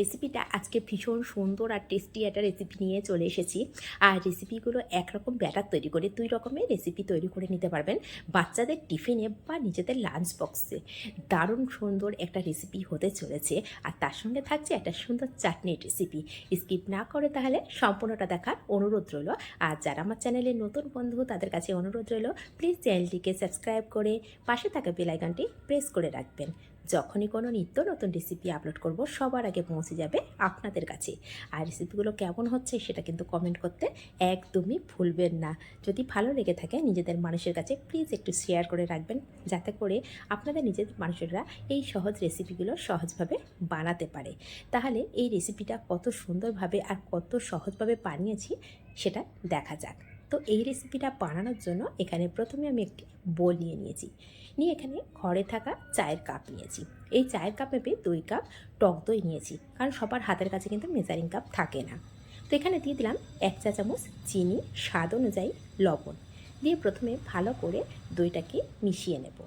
রেসিপিটা আজকে ভীষণ সুন্দর আর টেস্টি একটা রেসিপি নিয়ে চলে এসেছি। আর রেসিপিগুলো একরকম ব্যাটার তৈরি করে দুই রকমের রেসিপি তৈরি করে নিতে পারবেন। বাচ্চাদের টিফিনে বা নিজেদের লাঞ্চ বক্সে দারুণ সুন্দর একটা রেসিপি হতে চলেছে। আর তার সঙ্গে থাকছে একটা সুন্দর চাটনির রেসিপি স্কিপ না করে তাহলে সম্পূর্ণটা দেখার অনুরোধ রইল। আর যারা আমার চ্যানেলে নতুন বন্ধু, তাদের কাছে অনুরোধ রইল প্লিজ চ্যানেলটিকে সাবস্ক্রাইব করে পাশে থাকা বেলাইকনটি প্রেস করে রাখবেন। যখনই কোনো নিত্য নতুন রেসিপি আপলোড করব, সবার আগে পৌঁছে যাবে আপনাদের কাছে। আর রেসিপিগুলো কেমন হচ্ছে সেটা কিন্তু কমেন্ট করতে একদমই ভুলবেন না। যদি ভালো লেগে থাকে নিজেদের মানুষের কাছে প্লিজ একটু শেয়ার করে রাখবেন। যাতে করে আপনাদের নিজেদের মানুষেরা এই সহজ রেসিপিগুলো সহজভাবে বানাতে পারে। তাহলে এই রেসিপিটা কত সুন্দরভাবে আর কত সহজভাবে বানিয়েছি, সেটা দেখা যাক। তো এই রেসিপিটা বানানোর জন্য এখানে প্রথমে আমি একটি বোল নিয়ে নিয়েছি। নিয়ে এখানে ঘরে থাকা চায়ের কাপ নিয়েছি। এই চায়ের কাপ মেপে দুই কাপ টক দই নিয়েছি। কারণ সবার হাতের কাছে কিন্তু মেজারিং কাপ থাকে না। তো এখানে দিয়ে দিলাম এক চা চামচ চিনি, স্বাদ অনুযায়ী লবণ। দিয়ে প্রথমে ভালো করে দইটাকে মিশিয়ে নেব।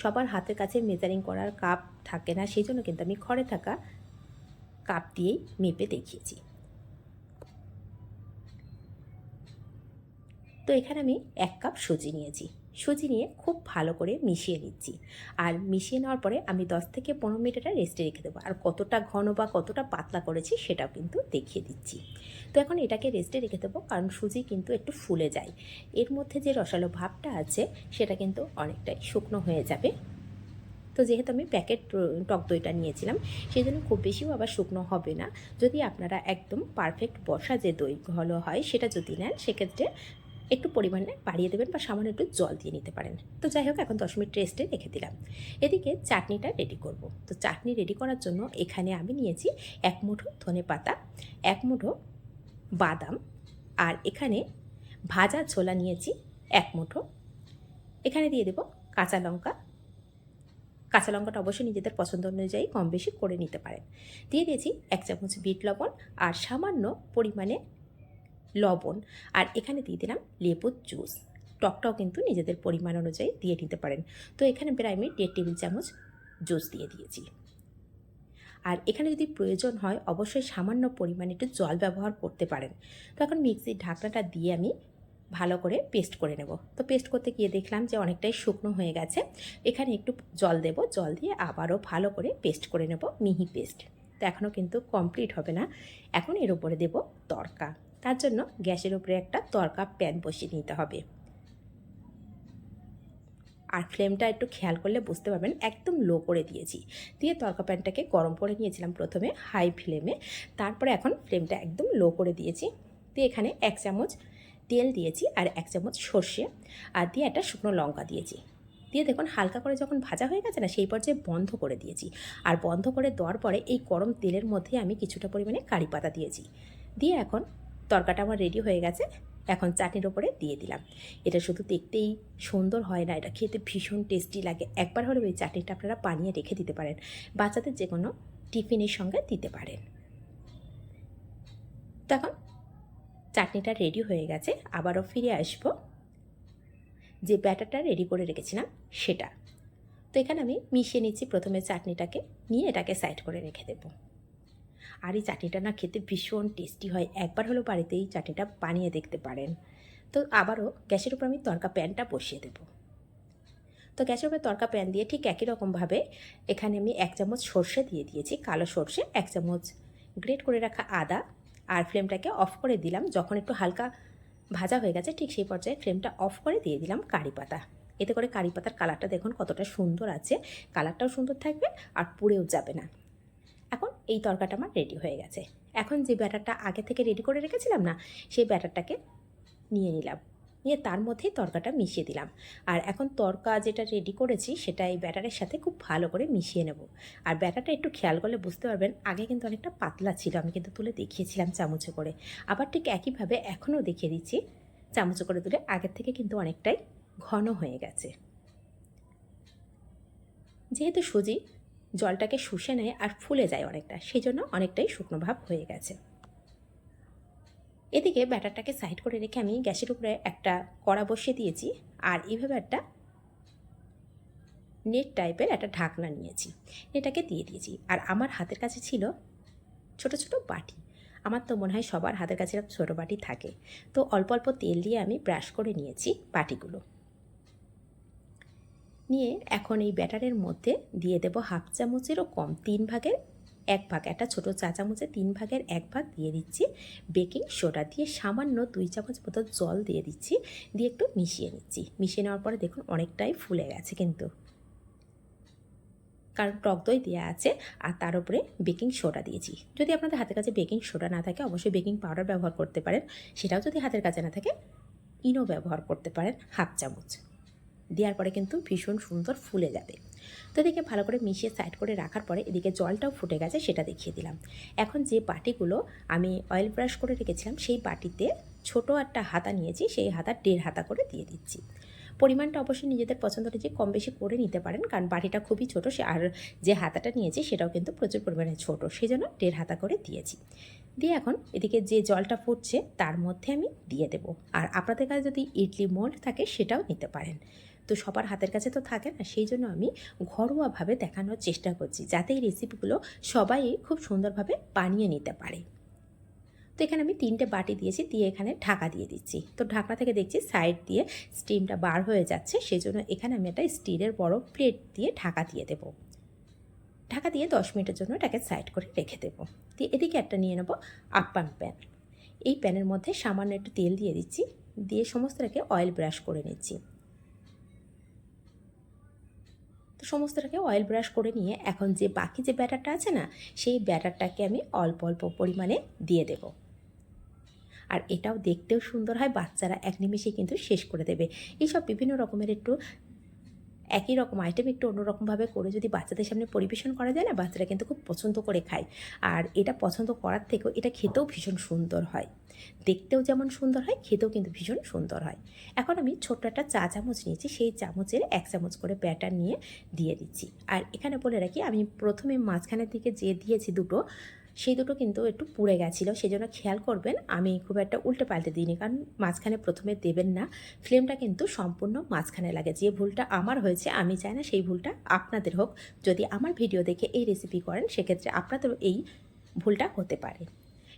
সবার হাতের কাছে মেজারিং করার কাপ থাকে না, সেই জন্য কিন্তু আমি ঘরে থাকা কাপ দিয়েই মেপে দেখিয়েছি। তো এখানে আমি এক কাপ সুজি নিয়েছি। সুজি নিয়ে খুব ভালো করে মিশিয়ে নিচ্ছি। আর মিশিয়ে নেওয়ার পরে আমি দশ থেকে পনেরো মিনিট এটা রেস্টে রেখে দেবো। আর কতটা ঘন বা কতটা পাতলা করেছি সেটাও কিন্তু দেখিয়ে দিচ্ছি। তো এখন এটাকে রেস্টে রেখে দেবো, কারণ সুজি কিন্তু একটু ফুলে যায়। এর মধ্যে যে রসালো ভাবটা আছে, সেটা কিন্তু অনেকটাই শুকনো হয়ে যাবে। তো যেহেতু আমি প্যাকেট টক দইটা নিয়েছিলাম সেই জন্য খুব বেশিও আবার শুকনো হবে না। যদি আপনারা একদম পারফেক্ট বসা যে দই ঘন হয়, সেটা যদি নেন, সেক্ষেত্রে একটু পরিমাণে বাড়িয়ে দেবেন বা সামান্য একটু জল দিয়ে নিতে পারেন। তো যাই হোক, এখন দশ মিনিট রেস্টে রেখে দিলাম। এদিকে চাটনিটা রেডি করব। তো চাটনি রেডি করার জন্য এখানে আমি নিয়েছি এক মুঠো ধনে পাতা, এক মুঠো বাদাম, আর এখানে ভাজা ছোলা নিয়েছি এক মুঠো। এখানে দিয়ে দেব কাঁচা লঙ্কা। কাঁচা লঙ্কাটা অবশ্যই নিজেদের পছন্দ অনুযায়ী কম বেশি করে নিতে পারেন। দিয়ে দিয়েছি এক চামচ বিট লবণ আর সামান্য পরিমাণে লবণ আর এখানে দিয়ে দিলাম লেবুর জুস। টকটাও কিন্তু নিজেদের পরিমাণ অনুযায়ী দিয়ে নিতে পারেন। তো এখানে প্রায় আমি দেড় টেবিল চামচ জুস দিয়ে দিয়েছি। আর এখানে যদি প্রয়োজন হয়, অবশ্যই সামান্য পরিমাণে একটু জল ব্যবহার করতে পারেন। তো এখন মিক্সির ঢাকনাটা দিয়ে আমি ভালো করে পেস্ট করে নেব। তো পেস্ট করতে গিয়ে দেখলাম যে অনেকটাই শুকনো হয়ে গেছে। এখানে একটু জল দেব। জল দিয়ে আবারও ভালো করে পেস্ট করে নেব মিহি পেস্ট। তো এখনও কিন্তু কমপ্লিট হবে না। এখন এর উপরে দেব তরকা। তার জন্য গ্যাসের উপরে একটা তরকা প্যান বসিয়ে নিতে হবে। আর ফ্লেমটা একটু খেয়াল করলে বুঝতে পারবেন, একদম লো করে দিয়েছি। দিয়ে তরকা প্যানটাকে গরম করে নিয়েছিলাম প্রথমে হাই ফ্লেমে, তারপরে এখন ফ্লেমটা একদম লো করে দিয়েছি। দিয়ে এখানে এক চামচ তেল দিয়েছি আর এক চামচ সর্ষে আর দিয়ে একটা শুকনো লঙ্কা দিয়েছি। দিয়ে দেখুন হালকা করে যখন ভাজা হয়ে গেছে না, সেই পর্যায়ে বন্ধ করে দিয়েছি। আর বন্ধ করে দেওয়ার পরে এই গরম তেলের মধ্যে আমি কিছুটা পরিমাণে কারি পাতা দিয়েছি। দিয়ে এখন তরকাটা আমার রেডি হয়ে গেছে, এখন চাটনির ওপরে দিয়ে দিলাম। এটা শুধু দেখতেই সুন্দর হয় না, এটা খেতে ভীষণ টেস্টি লাগে। একবার হলে ওই চাটনিটা আপনারা বানিয়ে রেখে দিতে পারেন, বাচ্চাদের যে কোনো টিফিনের সঙ্গে দিতে পারেন। তখন চাটনিটা রেডি হয়ে গেছে, আবারও ফিরে আসব। যে ব্যাটারটা রেডি করে রেখেছিলাম, সেটা। তো এখানে আমি মিশিয়ে নিচ্ছি, প্রথমে চাটনিটাকে, নিয়ে এটাকে সাইড করে রেখে দেবো। আর এই চাটনিটা না খেতে ভীষণ টেস্টি হয়। একবার হলো বাড়িতে এই চাটনিটা বানিয়ে দেখতে পারেন। তো আবারও গ্যাসের উপর আমি তরকা প্যানটা বসিয়ে দেবো। তো গ্যাসের উপরে তরকা প্যান দিয়ে ঠিক একই রকমভাবে এখানে আমি এক চামচ সর্ষে দিয়ে দিয়েছি, কালো সর্ষে, এক চামচ গ্রেট করে রাখা আদা আর ফ্লেমটাকে অফ করে দিলাম। যখন একটু হালকা ভাজা হয়ে গেছে ঠিক সেই পর্যায়ে ফ্লেমটা অফ করে দিয়ে দিলাম কারি পাতা। এতে করে কারি পাতার কালারটা দেখুন কতটা সুন্দর আছে। কালারটাও সুন্দর থাকবে আর পুড়েও যাবে না। এখন এই তরকাটা আমার রেডি হয়ে গেছে। এখন যে ব্যাটারটা আগে থেকে রেডি করে রেখেছিলাম না, সেই ব্যাটারটাকে নিয়ে নিলাম। নিয়ে তার মধ্যেই তরকাটা মিশিয়ে দিলাম। আর এখন তরকা যেটা রেডি করেছি, সেটা এই ব্যাটারের সাথে খুব ভালো করে মিশিয়ে নেব। আর ব্যাটারটা একটু খেয়াল করলে বুঝতে পারবেন, আগে কিন্তু অনেকটা পাতলা ছিল, আমি কিন্তু তুলে দেখিয়েছিলাম চামচে করে। আবার ঠিক একইভাবে এখনও দেখিয়ে দিচ্ছি, চামচে করে তুলে আগের থেকে কিন্তু অনেকটাই ঘন হয়ে গেছে। যেহেতু সুজি জলটাকে শুষে নেয় আর ফুলে যায় অনেকটা। সেই জন্য অনেকটাই শুকনো ভাব হয়ে গেছে। এদিকে ব্যাটারটাকে সাইড করে রেখে আমি গ্যাসের উপরে একটা কড়া বসিয়ে দিয়েছি আর এইভাবে একটা নেট টাইপের একটা ঢাকনা নিয়েছি। এটাকে দিয়ে দিয়েছি। আর আমার হাতের কাছে ছিল ছোট ছোট বাটি। আমার তো মনে হয় সবার হাতের কাছে ছোটো বাটি থাকে। তো অল্প অল্প তেল দিয়ে আমি ব্রাশ করে নিয়েছি বাটিগুলো। এখন এই ব্যাটারের মধ্যে দিয়ে দেব হাফ চামচেরও কম, তিন ভাগের এক ভাগ। একটা ছোটো চা চামচে তিন ভাগের এক ভাগ দিয়ে দিচ্ছি। বেকিং সোডা দিয়ে সামান্য দুই চামচ মতো জল দিয়ে দিচ্ছি, দিয়ে একটু মিশিয়ে নিচ্ছি। মিশিয়ে নেওয়ার পরে দেখুন অনেকটাই ফুলে গেছে কিন্তু। কারণ টক দই দেওয়া আছে আর তার উপরে বেকিং সোডা দিয়েছি। যদি আপনাদের হাতের কাছে বেকিং সোডা না থাকে, অবশ্যই বেকিং পাউডার ব্যবহার করতে পারেন। সেটাও যদি হাতের কাছে না থাকে, ইনো ব্যবহার করতে পারেন হাফ চামচ। দেওয়ার পরে কিন্তু ভীষণ সুন্দর ফুলে যাবে। তো এদিকে ভালো করে মিশিয়ে সাইড করে রাখার পরে এদিকে জলটাও ফুটে গেছে, সেটা দেখিয়ে দিলাম। এখন যে বাটিগুলো আমি অয়েল ব্রাশ করে রেখেছিলাম, সেই বাটিতে ছোট একটা হাতা নিয়েছি, সেই হাতা দেড় হাতা করে দিয়ে দিচ্ছি। পরিমাণটা অবশ্যই নিজেদের পছন্দ অনুযায়ী কম বেশি করে নিতে পারেন, কারণ বাটিটা খুবই ছোটো, সে আর যে হাতাটা নিয়েছি, সেটাও কিন্তু প্রচুর পরিমাণে ছোটো, সেই জন্য দেড় হাতা করে দিয়েছি। দিয়ে এখন এদিকে যে জলটা ফুটছে, তার মধ্যে আমি দিয়ে দেব। আর আপনাদের কাছে যদি ইডলি মোল্ড থাকে, সেটাও নিতে পারেন। তো সবার হাতের কাছে তো থাকে না, সেই জন্য আমি ঘরোয়াভাবে দেখানোর চেষ্টা করছি যাতে এই রেসিপিগুলো সবাই খুব সুন্দরভাবে বানিয়ে নিতে পারে। তো এখানে আমি তিনটে বাটি দিয়েছি, দিয়ে এখানে ঢাকা দিয়ে দিচ্ছি। তো ঢাকা থেকে দেখছি সাইড দিয়ে স্টিমটা বার হয়ে যাচ্ছে সেই জন্য এখানে আমি একটা স্টিলের বড় প্লেট দিয়ে ঢাকা দিয়ে দেবো। ঢাকা দিয়ে দশ মিনিটের জন্য এটাকে সাইড করে রেখে দেবো। দিয়ে এদিকে একটা নিয়ে নেব আপ্পান প্যান এই প্যানের মধ্যে সামান্য একটু তেল দিয়ে দিচ্ছি, দিয়ে সমস্তটাকে অয়েল ব্রাশ করে নিচ্ছি। তো সমস্তটাকে অয়েল ব্রাশ করে নিয়ে এখন যে বাকি যে ব্যাটারটা আছে না, সেই ব্যাটারটাকে আমি অল্প অল্প পরিমাণে দিয়ে দেবো। আর এটাও দেখতেও সুন্দর হয়, বাচ্চারা এক নিমেষে কিন্তু শেষ করে দেবে। এইসব বিভিন্ন রকমের একটু একই রকম আইটেম একটু অন্যরকমভাবে করে যদি বাচ্চাদের সামনে পরিবেশন করা যায় না, বাচ্চারা কিন্তু খুব পছন্দ করে খায়। আর এটা পছন্দ করার থেকেও এটা খেতেও ভীষণ সুন্দর হয়। দেখতেও যেমন সুন্দর হয়, খেতেও কিন্তু ভীষণ সুন্দর হয়। এখন আমি ছোট্ট একটা চা চামচ নিয়েছি, সেই চামচের এক চামচ করে ব্যাটার নিয়ে দিয়ে দিচ্ছি। আর এখানে বলে রাখি, আমি প্রথমে মাঝখানের দিকে যে দিয়েছি দুটো সেই দুটো কিন্তু একটু পুড়ে গেছিল সেই জন্য খেয়াল করবেন আমি খুব একটা উল্টে পাল্টে দিইনি, কারণ মাঝখানে প্রথমে দেবেন না। ফ্লেমটা কিন্তু সম্পূর্ণ মাঝখানে লাগে, যে ভুলটা আমার হয়েছে আমি চাই না সেই ভুলটা আপনাদের হোক। যদি আমার ভিডিও দেখে এই রেসিপি করেন, সেক্ষেত্রে আপনাদেরও এই ভুলটা হতে পারে।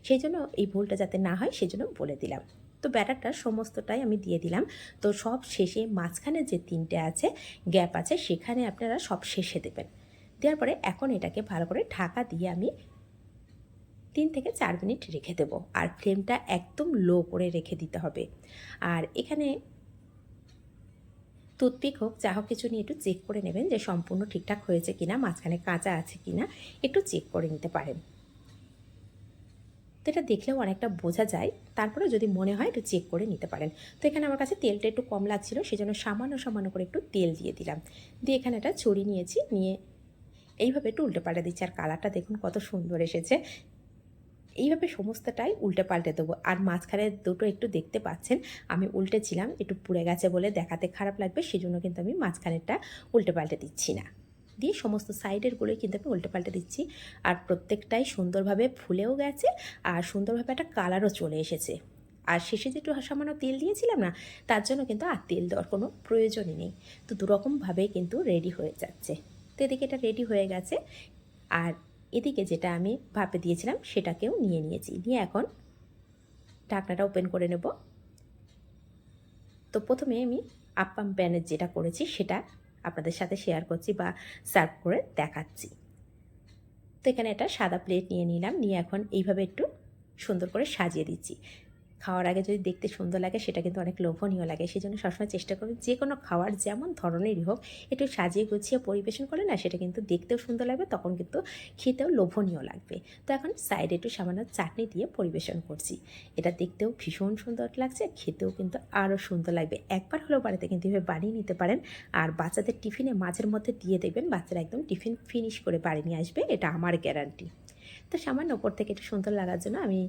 সেই জন্য এই ভুলটা যাতে না হয়, সেই জন্য বলে দিলাম। তো ব্যাটারটা সমস্তটাই আমি দিয়ে দিলাম। তো সব শেষে মাঝখানে যে তিনটে আছে, গ্যাপ আছে, সেখানে আপনারা সব শেষে দেবেন। দেওয়ার পরে এখন এটাকে ভালো করে ঢাকা দিয়ে আমি তিন থেকে চার মিনিট রেখে দেবো। আর ফ্লেমটা একদম লো করে রেখে দিতে হবে। আর এখানে টুথপিক হোক, যা হোক কিছু নিয়ে একটু চেক করে নেবেন যে সম্পূর্ণ ঠিকঠাক হয়েছে কিনা, মাঝখানে কাঁচা আছে কিনা, একটু চেক করে নিতে পারেন। তো এটা দেখলেও অনেকটা বোঝা যায়। তারপরে যদি মনে হয় একটু চেক করে নিতে পারেন। তো এখানে আমার কাছে তেলটা একটু কম লাগছিল, সেজন্য সামান্য সামান্য করে একটু তেল দিয়ে দিলাম। দিয়ে এখানে একটা ছড়ি নিয়েছি, নিয়ে এইভাবে একটু উল্টে পাল্টে দিচ্ছি। আর কালারটা দেখুন কত সুন্দর এসেছে। এইভাবে সমস্তটাই উল্টে পাল্টে দেবো। আর মাঝখানে দুটো একটু দেখতে পাচ্ছেন, আমি উল্টেছিলাম একটু পুড়ে গেছে বলে দেখাতে খারাপ লাগবে, সেজন্য কিন্তু আমি মাঝখানেরটা উল্টে পাল্টে দিচ্ছি না। দিয়ে সমস্ত সাইডেরগুলোই কিন্তু আমি উল্টে পাল্টে দিচ্ছি। আর প্রত্যেকটাই সুন্দরভাবে ফুলেও গেছে, আর সুন্দরভাবে একটা কালারও চলে এসেছে। আর শেষে যে একটু সামান্য তেল দিয়েছিলাম না, তার জন্য কিন্তু আর তেল দেওয়ার কোনো প্রয়োজনই নেই। তো দুরকমভাবে কিন্তু রেডি হয়ে যাচ্ছে। তো এদিকে এটা রেডি হয়ে গেছে। আর এদিকে যেটা আমি ভাপে দিয়েছিলাম সেটাকেও নিয়ে নিয়েছি। নিয়ে এখন ঢাকনাটা ওপেন করে নেব। তো প্রথমে আমি আপ্পাম প্যানের যেটা করেছি সেটা আপনাদের সাথে শেয়ার করছি বা সার্ভ করে দেখাচ্ছি। তো এখানে একটা সাদা প্লেট নিয়ে নিলাম। নিয়ে এখন এইভাবে একটু সুন্দর করে সাজিয়ে দিচ্ছি। খাওয়ার আগে যদি দেখতে সুন্দর লাগে, সেটা কিন্তু অনেক লোভনীয় লাগে। সেই জন্য সবসময় চেষ্টা করবেন যে কোনো খাওয়ার যেমন ধরনেরই হোক, একটু সাজিয়ে গুছিয়ে পরিবেশন করলে না সেটা কিন্তু দেখতেও সুন্দর লাগবে, তখন কিন্তু খেতেও লোভনীয় লাগবে। তো এখন সাইডে একটু সামান্য চাটনি দিয়ে পরিবেশন করছি। এটা দেখতেও ভীষণ সুন্দর লাগছে, খেতেও কিন্তু আরও সুন্দর লাগবে। একবার হলেও বাড়িতে কিন্তু এভাবে বানিয়ে নিতে পারেন, আর বাচ্চাদের টিফিনে মাঝের মধ্যে দিয়ে দেখবেন বাচ্চারা একদম টিফিন ফিনিশ করে বাড়ি নিয়ে আসবে, এটা আমার গ্যারান্টি তো সামান্য ওপর থেকে একটু সুন্দর লাগার জন্য আমি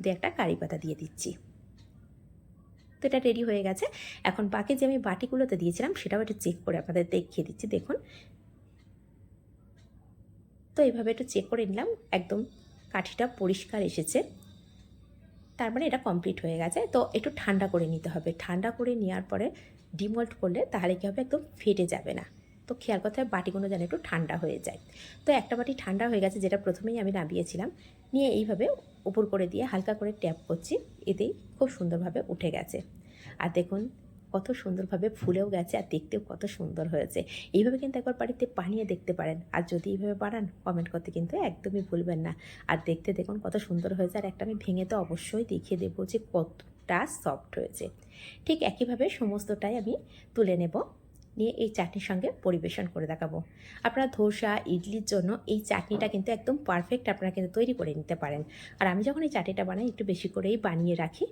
দু একটা কারি পাতা দিয়ে দিচ্ছি। তো এটা রেডি হয়ে গেছে। এখন বাকি যে আমি বাটিগুলোতে দিয়েছিলাম, সেটাও একটু চেক করে আপনাদের দেখিয়ে দিচ্ছি। দেখুন। তো এইভাবে একটু চেক করে নিলাম। একদম কাঠিটা পরিষ্কার এসেছে। তার মানে এটা কমপ্লিট হয়ে গেছে। তো একটু ঠান্ডা করে নিতে হবে। ঠান্ডা করে নেওয়ার পরে ডিমল্ট করলে তাহলে কী হবে? একদম ফেটে যাবে না। তো খেয়াল হয় বাটিগুলো যেন একটু ঠান্ডা হয়ে যায়। তো একটা বাটি ঠান্ডা হয়ে গেছে, যেটা প্রথমেই আমি নামিয়েছিলাম। নিয়ে এইভাবে উপর করে দিয়ে হালকা করে ট্যাপ করছি, এতেই খুব সুন্দরভাবে উঠে গেছে। আর দেখুন, কত সুন্দরভাবে ফুলেও গেছে আর দেখতেও কত সুন্দর হয়েছে। এইভাবে কিন্তু একবার বাড়িতে বানিয়ে দেখতে পারেন। আর যদি এইভাবে বানান কমেন্ট করতে কিন্তু একদমই ভুলবেন না। আর দেখতে দেখুন কত সুন্দর হয়েছে আর একটা আমি ভেঙে তো অবশ্যই দেখিয়ে দেবো যে কতটা সফট হয়েছে। ঠিক একইভাবে সমস্তটাই আমি তুলে নেব। নিয়ে এই চাটনির সঙ্গে পরিবেশন করে দেখাবো। আপনারা ধোসা, ইডলির জন্য এই চাটনিটা কিন্তু একদম পারফেক্ট আপনারা কিন্তু তৈরি করে নিতে পারেন। আর আমি যখন এই চাটনিটা বানাই, একটু বেশি করেই বানিয়ে রাখি।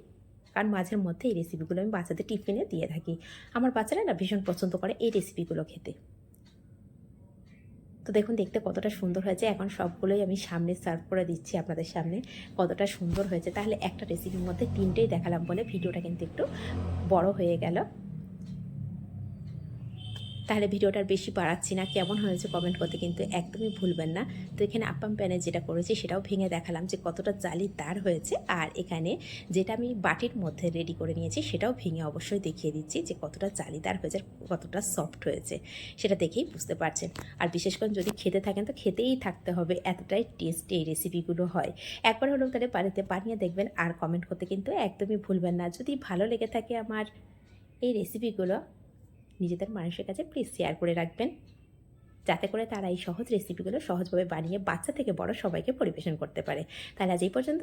কারণ মাঝের মধ্যে এই রেসিপিগুলো আমি বাচ্চাদের টিফিনে দিয়ে থাকি। আমার বাচ্চারা না ভীষণ পছন্দ করে এই রেসিপিগুলো খেতে। তো দেখুন, দেখতে কতটা সুন্দর হয়েছে। এখন সবগুলোই আমি সামনে সার্ভ করে দিচ্ছি আপনাদের সামনে। কতটা সুন্দর হয়েছে। তাহলে একটা রেসিপির মধ্যে তিনটেই দেখালাম বলে ভিডিওটা কিন্তু একটু বড় হয়ে গেল। তাহলে ভিডিওটার বেশি বাড়াচ্ছি না। কেমন হয়েছে কমেন্ট করতে কিন্তু একদমই ভুলবেন না। তো এখানে আপ্পাম প্যানে যেটা করেছি সেটাও ভেঙে দেখালাম যে কতটা জালিদার হয়েছে। আর এখানে যেটা আমি বাটির মধ্যে রেডি করে নিয়েছি সেটাও ভেঙে অবশ্যই দেখিয়ে দিচ্ছি যে কতটা জালিদার হয়েছে আর কতটা সফট হয়েছে। সেটা দেখেই বুঝতে পারছেন। আর বিশেষ করে যদি খেতে থাকেন তো খেতেই থাকতে হবে, এতটাই টেস্টি এই রেসিপিগুলো হয়। একবার হলেও তাহলে বাড়িতে বানিয়ে দেখবেন আর কমেন্ট করতে কিন্তু একদমই ভুলবেন না। যদি ভালো লেগে থাকে আমার এই রেসিপিগুলো নিজেদের মানুষের কাছে প্লিজ শেয়ার করে রাখবেন। যাতে করে তারা এই সহজ রেসিপিগুলো সহজভাবে বানিয়ে বাচ্চা থেকে বড় সবাইকে পরিবেশন করতে পারে। তাহলে আজ এই পর্যন্ত।